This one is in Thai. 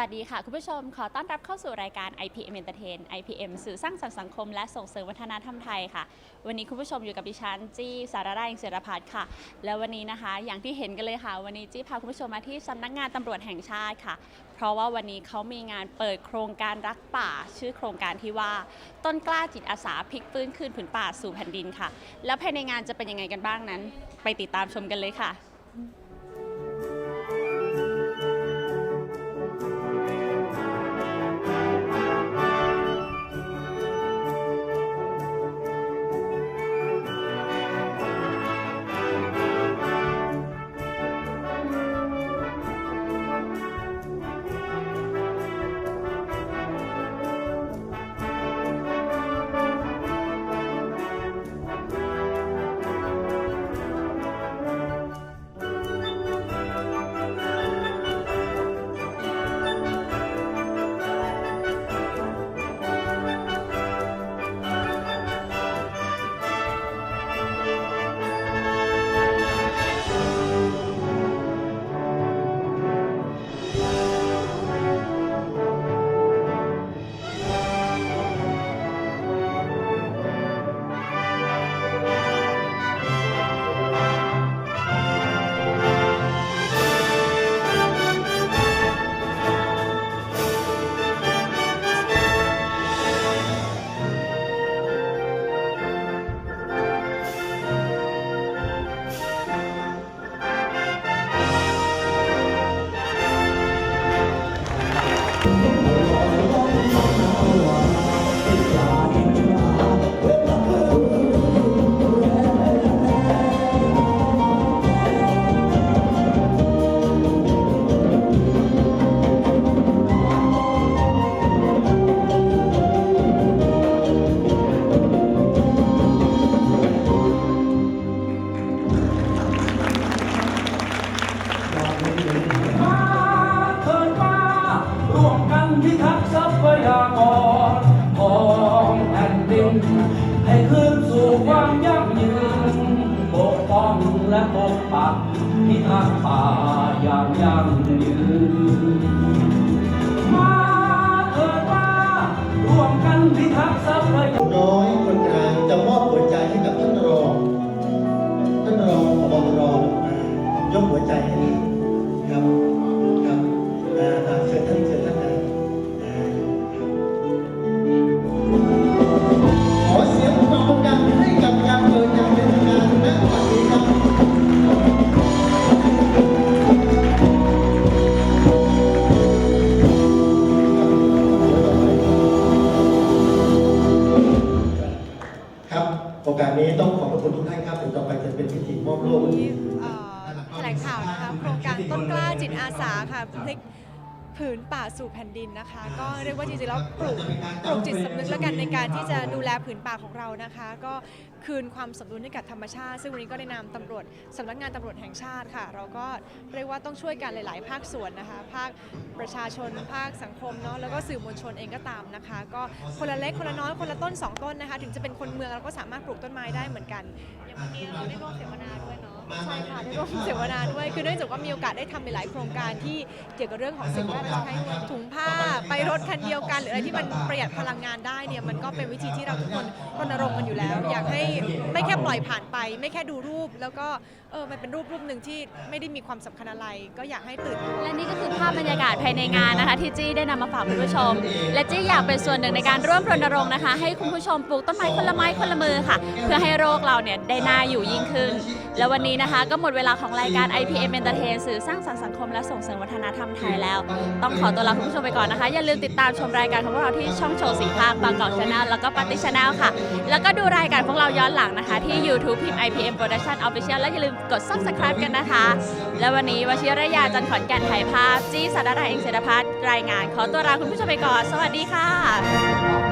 สวัสดีค่ะ คุณผู้ชม ขอต้อนรับเข้าสู่รายการ IPM Entertain IPM สื่อสร้างสรรค์สังคม และส่งเสริมวัฒนธรรมไทยค่ะ วันนี้คุณผู้ชมอยู่กับดิฉันจี้สารได้อิงเสรพัฒน์ค่ะ แล้ววันนี้นะคะ อย่างที่เห็นกันเลยค่ะ วันนี้จี้พาคุณผู้ชมมาที่สำนักงานตำรวจแห่งชาติค่ะ เพราะว่าวันนี้เขามีงานเปิดโครงการรักป่า ชื่อโครงการที่ว่า ต้นกล้าจิตอาสาพลิกฟื้นคืนผืนป่าสู่แผ่นดินค่ะ แล้วภายในงานจะเป็นยังไงกันบ้างนั้น ไปติดตามชมกันเลยค่ะ และปกปักพิทักษ์ป่าอย่างยั่งยืน มาเถิดมาร่วมกันพิทักษ์ทรัพยากรน้อยาวนะคะโครงการต้นกล้าจิตอาสาค่ะพลิกผืนป่าสู่แผ่นดินนะคะ ก็เรียกว่าจริงๆแล้วปลูกปลูกจิตสำนึกแล้วกันในการที่จะดูแลผืนป่าของเรานะคะ ก็คืนความสมดุลให้กับธรรมชาติ ซึ่งวันนี้ก็ในนามตำรวจสำนักงานตำรวจแห่งชาติค่ะ เราก็เรียกว่าต้องช่วยกันหลายๆ ภาคส่วนนะคะ ภาคประชาชน ภาคสังคมเนาะแล้วก็สื่อมวลชนเองก็ตามนะคะ ก็คนละเล็กคนละน้อยคนละต้นสองต้นนะคะ ถึงจะเป็นคนเมืองเราก็สามารถปลูกต้นไม้ได้เหมือนกันอย่างเมื่อกี้เราได้ร่วมเสวนา ใช่ค่ะได้ร่วมเสวนาด้วย คือเนื่องจากว่ามีโอกาสได้ทำในหลายโครงการที่เกี่ยวกับเรื่องของสิ่งแวดล้อมใช้ถุงผ้าไปรถคันเดียวกันหรืออะไรที่มันประหยัดพลังงานได้เนี่ยมันก็เป็นวิธีที่เราทุกคนรณรงค์กันอยู่แล้ว อยากให้ไม่แค่ปล่อยผ่านไป ไม่แค่ดูรูป แล้วก็เออมันเป็นรูปรูปหนึ่งที่ไม่ได้มีความสำคัญอะไร ก็อยากให้ตื่นตัว และนี่ก็คือภาพบรรยากาศภายในงานนะคะ ที่จี้ได้นำมาฝากคุณผู้ชม และจี้อยากเป็นส่วนหนึ่งในการร่วมรณรงค์นะคะ ให้คุณผู้ชมปลูกต้นไม้คนละไม้คนละมือค่ะ เพื่อให้โรคเราเนี่ยได้น่าอยู่ยิ่งขึ้น แล้ววันนี้นะคะก็หมดเวลาของรายการ IPM Entertain สื่อสร้างสรรค์สังคมและส่งเสริมวัฒนธรรมไทยแล้ว ต้องขอตัวลาคุณผู้ชมไปก่อนนะคะ อย่าลืมติดตามชมรายการของพวกเราที่ช่องโชว์สีภาคบางกอกชาแนลแล้วก็ปาร์ตี้ชาแนลค่ะ แล้วก็ดูรายการพวกเราย้อนหลังนะคะ ที่ YouTube พิมพ์ IPM Production Official และอย่าลืมกด Subscribe กันนะคะ และวันนี้วชิรยาจันทร์ขอนแก่นถ่ายภาพ จี้สารดาเองเศรษฐพัฒน์รายงาน ขอตัวลาคุณผู้ชมไปก่อน สวัสดีค่ะ